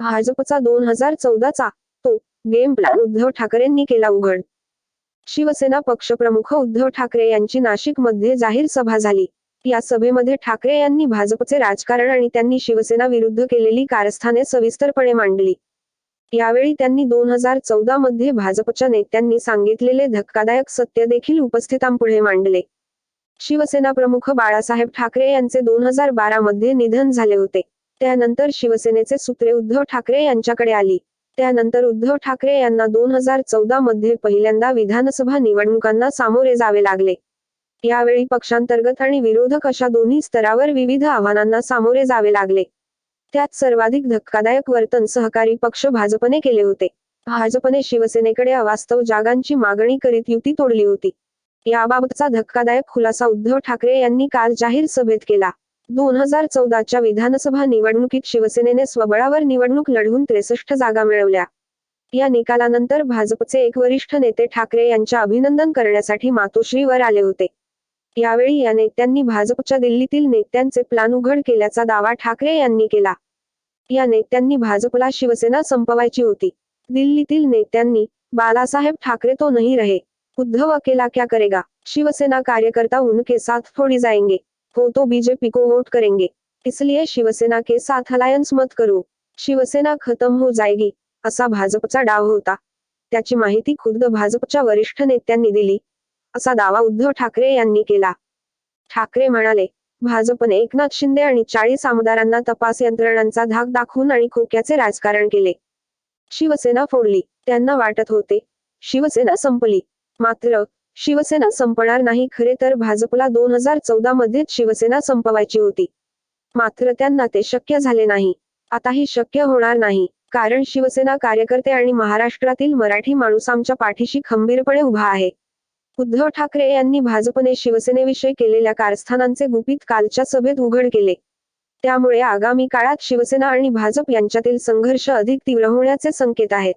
भाजपचा दोन हजार चौदाचा तो गेम प्लॅन उद्धव ठाकरेंनी केला उघड. शिवसेना पक्षप्रमुख उद्धव ठाकरे यांची नाशिकमध्ये जाहीर सभा झाली. या सभेमध्ये ठाकरे यांनी भाजपचे राजकारण आणि त्यांनी शिवसेना विरुद्ध केलेली कारस्थाने सविस्तरपणे मांडली. यावेळी त्यांनी दोन हजार चौदा मध्ये भाजपच्या नेत्यांनी सांगितलेले धक्कादायक सत्य देखील उपस्थितांपुढे मांडले. शिवसेना प्रमुख बाळासाहेब ठाकरे यांचे दोन हजार बारा मध्ये निधन झाले होते. त्यानंतर शिवसेनेचे सूत्रे उद्धव ठाकरे यांच्याकडे आली. त्यानंतर उद्धव ठाकरे यांना दोन हजार चौदा मध्ये पहिल्यांदा विधानसभा निवडणुकांना सामोरे जावे लागले. यावेळी पक्षांतर्गत आणि विरोधक अशा दोन्ही स्तरावर विविध आव्हानांना सामोरे जावे लागले. त्यात सर्वाधिक धक्कादायक वर्तन सहकारी पक्ष भाजपने केले होते. भाजपने शिवसेनेकडे अवास्तव जागांची मागणी करीत युती तोडली होती. याबाबतचा धक्कादायक खुलासा उद्धव ठाकरे यांनी काल जाहीर सभेत केला. दोन हजार चौदाच्या विधानसभा निवडणुकीत शिवसेनेने स्वबळावर निवडणूक लढवून त्रेसष्ट जागा मिळवल्या. या निकालानंतर भाजपचे एक वरिष्ठ नेते ठाकरे यांच्या अभिनंदन करण्यासाठी मातोश्रीवर आले होते. यावेळी या नेत्यांनी भाजपच्या दिल्लीतील नेत्यांचे प्लान उघड केल्याचा दावा ठाकरे यांनी केला. या नेत्यांनी भाजपला शिवसेना संपवायची होती. दिल्लीतील नेत्यांनी बालासाहेब ठाकरे तो नहीं रहे. उद्धव अकेला क्या करेगा? शिवसेना कार्यकर्ता उनके साथ थोड़ी जाएंगे. हो तो बीजेपी को वोट करेंगे. इसलिए शिवसेना के साथ अलायंस मत करो. शिवसेना खत्म हो जाएगी असा भाजपचा डाव होता. त्याची माहिती खुद्द भाजपच्या वरिष्ठ नेत्यांनी दिली. असा दावा उद्धव ठाकरे यांनी केला. ठाकरे म्हणाले भाजपने एकनाथ शिंदे आणि चाळीस आमदारांना तपास यंत्रणांचा धाक दाखवून आणि खोक्याचे राजकारण केले. शिवसेना फोडली त्यांना वाटत होते. शिवसेना संपली. मात्र शिवसेना संपणार नाही खरे तर भाजपला दोन हजार चौदा मध्येच शिवसेना संपवायची होती. मात्र त्यांना ते शक्य झाले नाही. आताही शक्य होणार नाही कारण शिवसेना कार्यकर्ते आणि महाराष्ट्रातील मराठी माणूस आमच्या पाठीशी खंबीरपणे उभा आहे. उद्धव ठाकरे यांनी भाजपने शिवसेनेविषयी केलेल्या कारस्थानांचे गुपित कालच्या सभेत उघड केले. त्यामुळे आगामी काळात शिवसेना आणि भाजप यांच्यातील संघर्ष अधिक तीव्र होण्याचे संकेत आहेत.